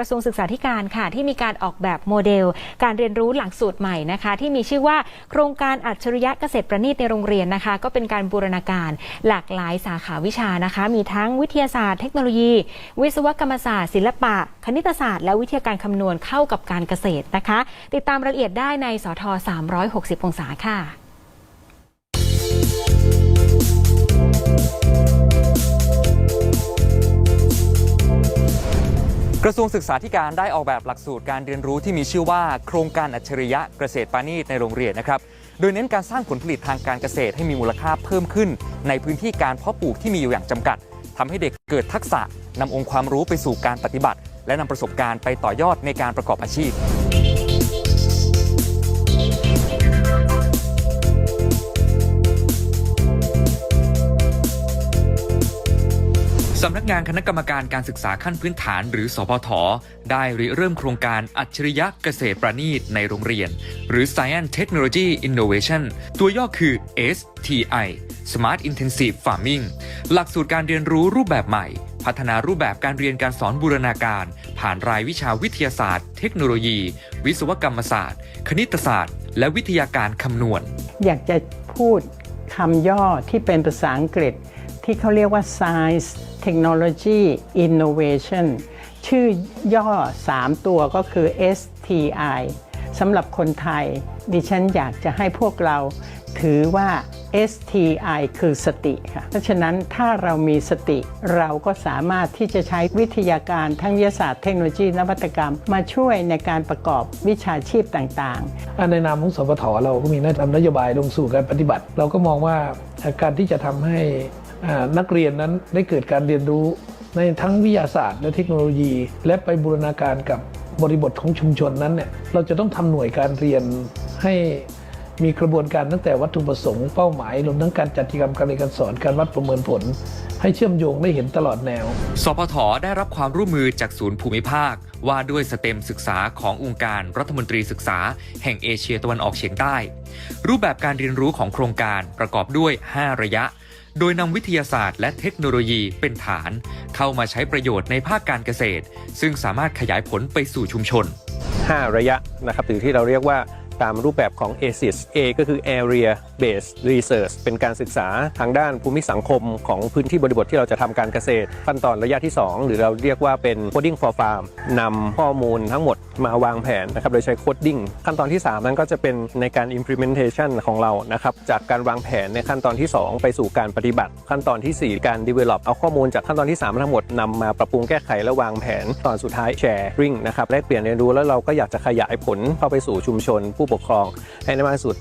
ระทรวงศึกษาธิการค่ะ ที่มีการออกแบบโมเดล การเรียนรู้หลักสูตรใหม่นะคะ ที่มีชื่อว่าโครงการอัจฉริยะเกษตรประณีตในโรงเรียนนะคะ ก็เป็นการบูรณาการหลากหลายสาขาวิชานะคะ มีทั้งวิทยาศาสตร์ เทคโนโลยี วิศวกรรมศาสตร์ ศิลปะ คณิตศาสตร์ และวิทยาการคำนวณเข้ากับการเกษตรนะคะ ติดตามรายละเอียดได้ในสท360 องศาค่ะ กระทรวงศึกษาธิการได้ออกแบบหลักสูตรการเรียนรู้ที่มีชื่อว่าโครงการอัจฉริยะเกษตรปานีตในโรงเรียนนะครับ โดยเน้นการสร้างผลผลิตทางการเกษตรให้มีมูลค่าเพิ่มขึ้น ในพื้นที่การเพาะปลูกที่มีอยู่อย่างจำกัดทำให้เด็กเกิดทักษะนำองค์ความรู้ไปสู่การปฏิบัติ และนำประสบการณ์ไปต่อยอดในการประกอบอาชีพำนักงานคณะกรรมการการศึกษาขั้นพื้นฐานหรือสพทได้ริเริ่มโครงการอัจฉริยะเกษตรประณีตในโรงเรียน หรือ Science Technology Innovation ตัวย่อคือ STI Smart Intensive Farming หลักสูตรการเรียนรู้รูปแบบใหม่ พัฒนารูปแบบการเรียนการสอนบูรณาการ ผ่านรายวิชาวิทยาศาสตร์ เทคโนโลยี วิศวกรรมศาสตร์ คณิตศาสตร์ และวิทยาการคำนวณ อยากจะพูดคำย่อที่เป็นภาษาอังกฤษ ที่เขาเรียกว่า Science Technology Innovation ชื่อย่อ 3 ตัวก็คือ STI สำหรับคนไทย ดิฉันอยากจะให้พวกเราถือว่า STI คือสติค่ะ เพราะฉะนั้นถ้าเรามีสติเราก็สามารถที่จะใช้วิทยาการทั้งวิทยาศาสตร์เทคโนโลยีนวัตกรรม มาช่วยในการประกอบวิชาชีพต่างๆอ่าในนามของสปทเราก็มีนนโยบายลงสู่การปฏิบัติ เราก็มองว่าการที่จะทำให้ นักเรียนนั้นได้เกิดการเรียนรู้ในทั้งวิทยาศาสตร์ และเทคโนโลยี และไปบูรณาการกับบริบทของชุมชนนั้นเนี่ยเราจะต้องทำหน่วยการเรียนให้ มีกระบวนการตั้งแต่วัตถุประสงค์เป้าหมายรวมทั้งการจัดกิจกรรมการเรียนการสอนการวัดประเมินผล ให้เชื่อมโยงได้เห็นตลอดแนว สพทได้รับความร่วมมือจากศูนย์ภูมิภาค ว่าด้วยสเต็มศึกษาขององค์การรัฐมนตรีศึกษา แห่งเอเชียตะวันออกเฉียงใต้ รูปแบบการเรียนรู้ของโครงการประกอบด้วย 5 ระยะ โดยนำวิทยาศาสตร์ และเทคโนโลยีเป็นฐาน เข้ามาใช้ประโยชน์ในภาคการเกษตร ซึ่งสามารถขยายผลไปสู่ชุมชน 5 ระยะนะครับหรือที่เราเรียกว่า ตามรูปแบบของ ASIS A ก็คือ Area Based Research เป็นการศึกษาทางด้านภูมิสังคมของพื้นที่บริบทที่เราจะทำการเกษตร ขั้นตอนระยะที่ 2 หรือเราเรียกว่าเป็น Coding for Farm นำข้อมูลทั้งหมดมาวางแผนนะครับโดยใช้ Coding ขั้นตอนที่ 3 นั้นก็จะเป็นในการ Implementation ของเรานะครับจากการวางแผนในขั้นตอนที่ 2 ไปสู่การปฏิบัติ ขั้นตอนทีสี่4 การ Develop เอาข้อมูลจากขั้นตอนที่ 3 ทั้งหมดนำมาปรับปรุงแก้ไขและวางแผนตอนสุดท้าย Sharing นะครับแลกเปลี่ยนเรียนรู้แล้วเราก็อยากจะขยายผลเข้าไปสู่ชุมชนผู้ปกครองให้ได้มากที่สุด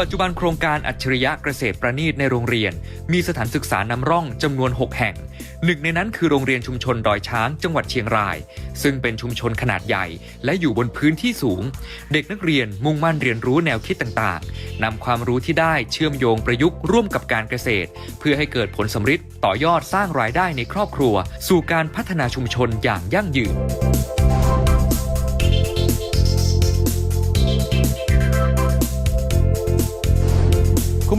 ปัจจุบันโครงการอัจฉริยะเกษตรประณีตในโรงเรียน มีสถานศึกษานำร่องจำนวน 6 แห่ง หนึ่งในนั้นคือโรงเรียนชุมชนดอยช้างจังหวัดเชียงราย ซึ่งเป็นชุมชนขนาดใหญ่ และอยู่บนพื้นที่สูง เด็กนักเรียนมุ่งมั่นเรียนรู้แนวคิดต่างๆนำความรู้ที่ได้เชื่อมโยงประยุกต์ร่วมกับการเกษตร เพื่อให้เกิดผลสำฤทธิ์ต่อยอดสร้างรายได้ในครอบครัว สู่การพัฒนาชุมชนอย่างยั่งยืน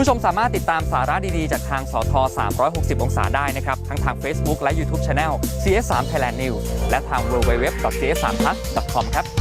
ผู้ชมสามารถติดตามสาระดีๆ จากทางสท 360 องศาได้นะครับ ทั้งทาง Facebook และ YouTube Channel CS3 Thailand News และทาง www.cs3plus.com ครับ